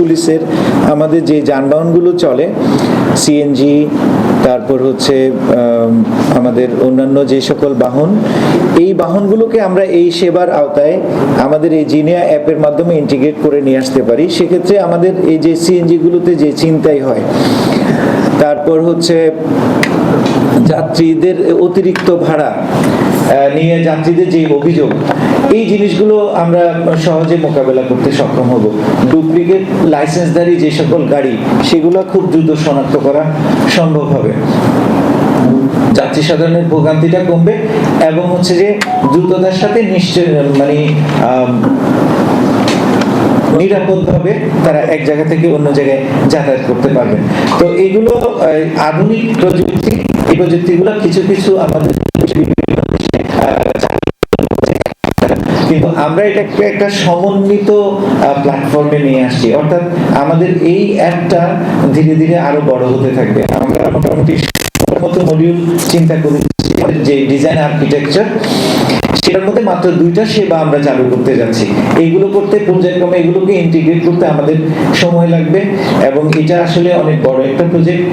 পুলিশের আমাদের যে যানবাহনগুলো চলে সিএনজি তারপর হচ্ছে আমাদের অন্যান্য যে সকল বাহন, এই বাহনগুলোকে আমরা এই সেবার আওতায় আমাদের এই জিনিয়া অ্যাপের মাধ্যমে ইন্টিগ্রেট করে নিয়ে আসতে পারি। সেক্ষেত্রে আমাদের এই যে সিএনজিগুলোতে যে চিন্তাই হয়, তারপর হচ্ছে যাত্রীদের অতিরিক্ত ভাড়া নিয়ে যাত্রীদের যে অভিযোগ, এই জিনিসগুলো আমরা সহজে মোকাবেলা করতে সক্ষম হব। ডুপ্লিকেট লাইসেন্সধারী যে সকল গাড়ি, সেগুলো খুব দ্রুত শনাক্ত করা সম্ভব হবে। যাত্রী সাধারণের ভোগান্তিটা কমবে এবং হচ্ছে যে দ্রুততার সাথে নিশ্চয় মানে নিরাপদভাবে তারা এক জায়গা থেকে অন্য জায়গায় যাতায়াত করতে পারবেন তো এগুলো আধুনিক প্রযুক্তি, এই প্রযুক্তিগুলো কিছু কিছু আমাদের কিন্তু আমরা এটাকে একটা সমন্বিত প্ল্যাটফর্মে নিয়ে আসছি। অর্থাৎ আমাদের এই অ্যাপটা ধীরে ধীরে আরও বড় হতে থাকবে। আমরা মোটামুটি মতো মডিউল চিন্তা করেছি যে ডিজাইন আর্কিটেকচার সেটার মধ্যে মাত্র দুইটা সেবা আমরা চালু করতে যাচ্ছি। এইগুলো করতে, পর্যায়ক্রমে এগুলোকে ইন্টিগ্রেট করতে আমাদের সময় লাগবে এবং এটা আসলে অনেক বড় একটা প্রজেক্ট